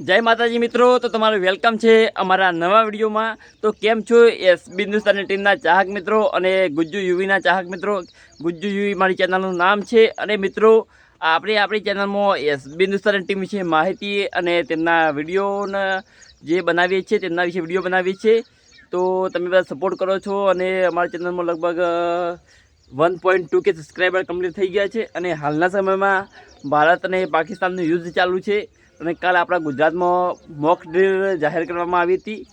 જય માતાજી મિત્રો, તો તમારું વેલકમ છે અમારા નવા વિડીયોમાં. તો કેમ છો એસ હિન્દુસ્તાની ટીમના ચાહક મિત્રો અને ગુજ્જુ યુવીના ચાહક મિત્રો? ગુજ્જુ યુવી મારી ચેનલનું નામ છે અને મિત્રો, આપણે આપણી ચેનલમાં એસ હિન્દુસ્તાની ટીમ વિશે માહિતી અને તેમના વિડીયોના જે બનાવીએ છીએ, તેમના વિશે વીડિયો બનાવીએ છીએ. તો તમે બધા સપોર્ટ કરો છો અને અમારી ચેનલમાં લગભગ one point two K subscriber complete થઈ ગયા છે અને હાલના સમયમાં ભારત અને પાકિસ્તાનનું યુદ્ધ ચાલુ છે અને કાલ આપણા ગુજરાતમાં મોક ડ્રીલ જાહેર કરવામાં આવી હતી,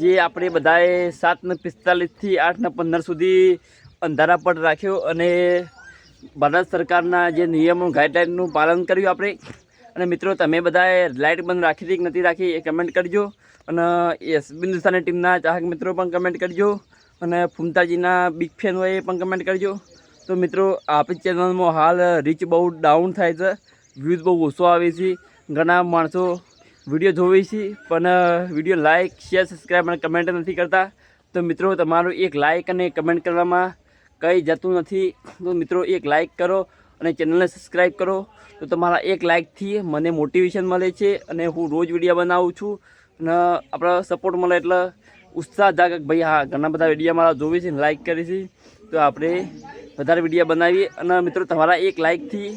જે આપણે બધાએ સાતને પિસ્તાલીસથી આઠને પંદર સુધી અંધારા પર રાખ્યો અને ભારત સરકારના જે નિયમો ગાઈડલાઇનનું પાલન કર્યું આપણે. અને મિત્રો, તમે બધાએ લાઇટ બંધ રાખી હતી કે નથી રાખી એ કમેન્ટ કરજો. અને એસ હિન્દુસ્તાની ટીમના ચાહક મિત્રો પણ કમેન્ટ કરજો. અને ફૂમતાજીના બિગ ફેન હોય એ પણ કમેન્ટ કરજો. તો મિત્રો, આપણી ચેનલમાં હાલ રીચ બહુ ડાઉન થાય છે. વ્યૂઝ બહુ ઓછો આવે છે. ઘણા માણસો વીડિયો જોવે છે, પણ વીડિયો લાઇક શેર સબસ્ક્રાઈબ અને કમેન્ટ નથી કરતા. તો મિત્રો, તમારું એક લાઇક અને કમેન્ટ કરવામાં કંઈ જતું નથી. તો મિત્રો, એક લાઇક કરો અને ચેનલને સબસ્ક્રાઈબ કરો. તો તમારા એક લાઇકથી મને મોટિવેશન મળે છે અને હું રોજ વીડિયો બનાવું છું. અને આપણા સપોર્ટ મળે એટલે ઉત્સાહ જાગે ભાઈ. હા, ઘણા બધા વીડિયો મારા જોવી છે લાઇક કરી છે. તો આપણે વધારે વીડિયો બનાવીએ. અને મિત્રો, તમારા એક લાઇકથી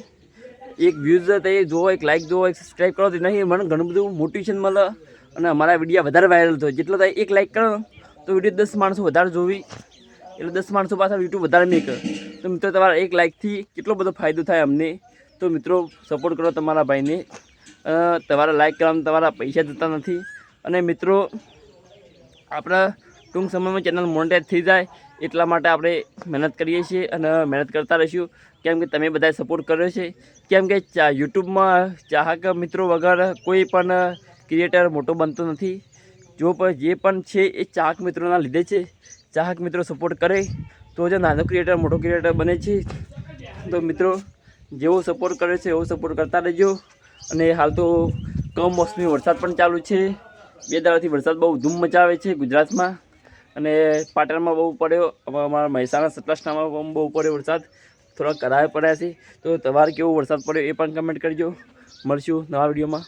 એક વ્યૂઝ તે જોવો એક લાઇક જોવો એક સબસ્ક્રાઈબ કરો. નહીં મને ઘણું બધું મોટિવેશન મળે અને અમારા વીડિયો વધારે વાયરલ થયો. જેટલો તમે એક લાઇક કરો, તો વીડિયો દસ માણસો વધારે જોવી. એટલે દસ માણસો પાછા યુટ્યુબ વધારે નહીં કરે. તો મિત્રો, તમારા એક લાઇકથી કેટલો બધો ફાયદો થાય અમને? તો મિત્રો સપોર્ટ કરો તમારા ભાઈને. તમારા લાઇક કરવામાં તમારા પૈસા જતા નથી. અને મિત્રો આપણા ટૂંક સમયમાં ચેનલ મોનેટાઈઝ થઈ જાય એટલા માટે આપણે મહેનત કરીએ છીએ અને મહેનત કરતા રહીશું. કેમ કે તમે બધાએ સપોર્ટ કર્યો છે. કેમ કે યુટ્યુબમાં ચાહક મિત્રો વગર કોઈ પણ ક્રિએટર મોટો બનતો નથી. જો જે પણ છે એ ચાહક મિત્રોના લીધે છે. ચાહક મિત્રો સપોર્ટ કરે તો જ નાનો ક્રિએટર મોટો ક્રિએટર બને છે. તો મિત્રો, જેવો સપોર્ટ કરે છે એવો સપોર્ટ કરતા રહેજો. અને હાલ તો કમોસમી વરસાદ પણ ચાલુ છે. બે દાડાથી વરસાદ બહુ ધૂમ મચાવે છે ગુજરાતમાં અને પાટણમાં બહુ પડ્યો. અમારા મહેસાણા સતલાસણામાં પણ બહુ પડ્યો વરસાદ. થોડા કરાવે પડ્યા છે. તો તમારે કેવો વરસાદ પડ્યો એ પણ કમેન્ટ કરજો. મળશું નવા વિડીયોમાં.